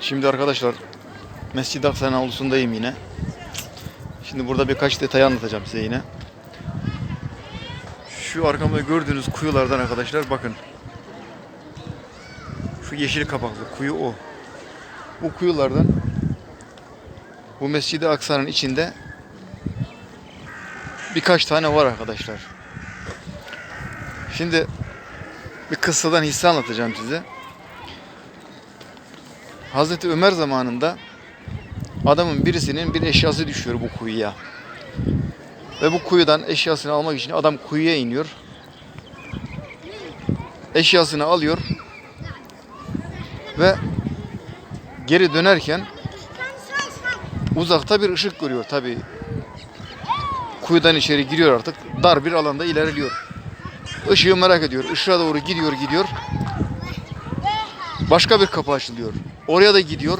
Şimdi arkadaşlar Mescid-i Aksa'nın avlusundayım yine. Şimdi burada birkaç detay anlatacağım size yine. Şu arkamda gördüğünüz kuyulardan arkadaşlar bakın. Şu yeşil kapaklı kuyu o. Bu kuyulardan bu Mescid-i Aksa'nın içinde birkaç tane var arkadaşlar. Şimdi bir kıssadan hisse anlatacağım size. Hazreti Ömer zamanında adamın birisinin bir eşyası düşüyor bu kuyuya. Ve bu kuyudan eşyasını almak için adam kuyuya iniyor. Eşyasını alıyor. Ve geri dönerken uzakta bir ışık görüyor tabi. Kuyudan içeri giriyor artık. Dar bir alanda ilerliyor. Işığı merak ediyor. Işığa doğru gidiyor gidiyor. Başka bir kapı açılıyor. Oraya da gidiyor.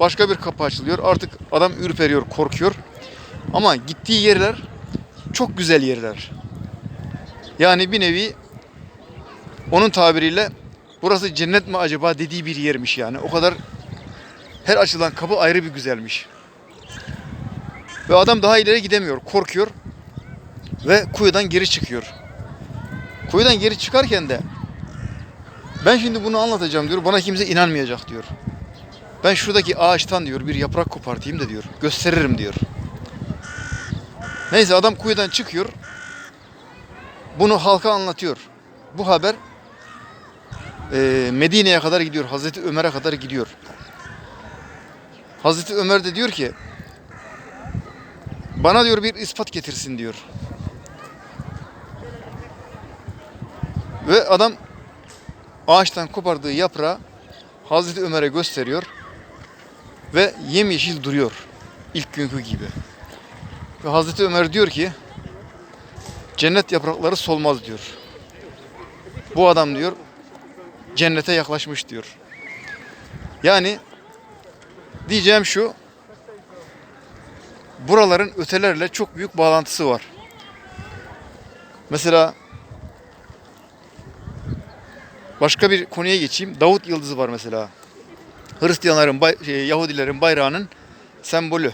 Başka bir kapı açılıyor. Artık adam ürperiyor, korkuyor. Ama gittiği yerler çok güzel yerler. Yani bir nevi onun tabiriyle burası cennet mi acaba dediği bir yermiş yani. O kadar her açılan kapı ayrı bir güzelmiş. Ve adam daha ileri gidemiyor, korkuyor ve kuyudan geri çıkıyor. Kuyudan geri çıkarken de ben şimdi bunu anlatacağım diyor. Bana kimse inanmayacak diyor. Ben şuradaki ağaçtan diyor bir yaprak kopartayım da diyor. Gösteririm diyor. Neyse adam kuyudan çıkıyor. Bunu halka anlatıyor. Bu haber eee, Medine'ye kadar gidiyor. Hazreti Ömer'e kadar gidiyor. Hazreti Ömer de diyor ki bana diyor bir ispat getirsin diyor. Ve adam ağaçtan kopardığı yaprağı Hazreti Ömer'e gösteriyor ve yemyeşil duruyor ilk günkü gibi. Ve Hazreti Ömer diyor ki cennet yaprakları solmaz diyor. Bu adam diyor cennete yaklaşmış diyor. Yani diyeceğim şu buraların ötelerle çok büyük bağlantısı var. Mesela Başka bir konuya geçeyim. Davut yıldızı var mesela. Hristiyanların, şey, Yahudilerin bayrağının sembolü.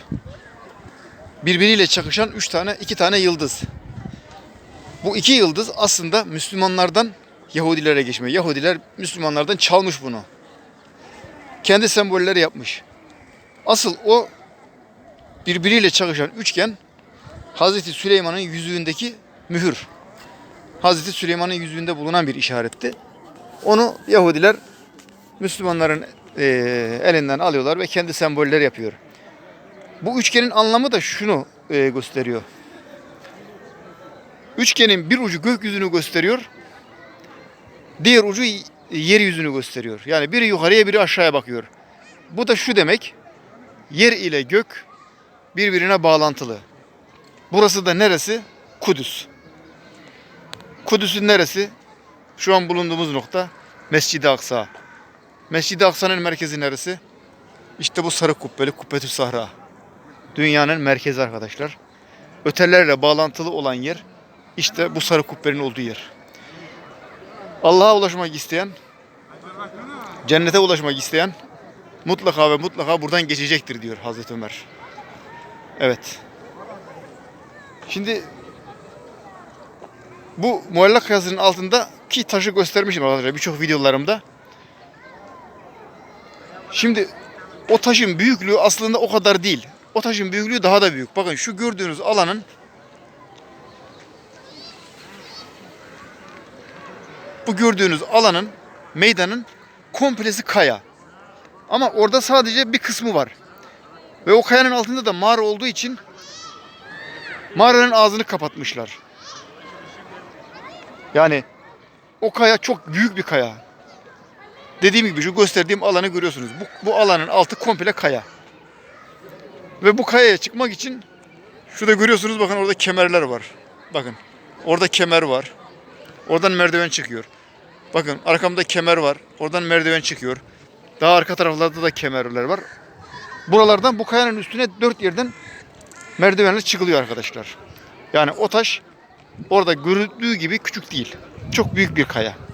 Birbiriyle çakışan üç tane, iki tane yıldız. Bu iki yıldız aslında Müslümanlardan Yahudilere geçmiyor. Yahudiler Müslümanlardan çalmış bunu. Kendi sembolleri yapmış. Asıl o birbiriyle çakışan üçgen Hazreti Süleyman'ın yüzüğündeki mühür. Hazreti Süleyman'ın yüzüğünde bulunan bir işaretti. Onu Yahudiler Müslümanların eee, elinden alıyorlar ve kendi semboller yapıyor. Bu üçgenin anlamı da şunu eee, gösteriyor. Üçgenin bir ucu gökyüzünü gösteriyor. Diğer ucu yeryüzünü gösteriyor. Yani biri yukarıya biri aşağıya bakıyor. Bu da şu demek. Yer ile gök birbirine bağlantılı. Burası da neresi? Kudüs. Kudüs'ün neresi? Şu an bulunduğumuz nokta Mescid-i Aksa. Mescid-i Aksa'nın merkezi neresi? İşte bu sarı kubbeli Kubbetü Sahra. Dünyanın merkezi arkadaşlar. Ötelerle bağlantılı olan yer işte bu sarı kubbenin olduğu yer. Allah'a ulaşmak isteyen, cennete ulaşmak isteyen mutlaka ve mutlaka buradan geçecektir diyor Hazreti Ömer. Evet. Şimdi bu muallak kayasının altında ki taşı göstermişim arkadaşlar birçok videolarımda. Şimdi o taşın büyüklüğü aslında o kadar değil. O taşın büyüklüğü daha da büyük. Bakın şu gördüğünüz alanın bu gördüğünüz alanın meydanın komplesi kaya. Ama orada sadece bir kısmı var. Ve o kayanın altında da mağara olduğu için mağaranın ağzını kapatmışlar. Yani o kaya çok büyük bir kaya. Dediğim gibi şu gösterdiğim alanı görüyorsunuz. Bu, bu alanın altı komple kaya. Ve bu kayaya çıkmak için şurada görüyorsunuz bakın orada kemerler var. Bakın orada kemer var. Oradan merdiven çıkıyor. Bakın arkamda kemer var. Oradan merdiven çıkıyor. Daha arka taraflarda da kemerler var. Buralardan bu kayanın üstüne dört yerden merdivenle çıkılıyor arkadaşlar. Yani o taş orada görüldüğü gibi küçük değil. Çok büyük bir kaya.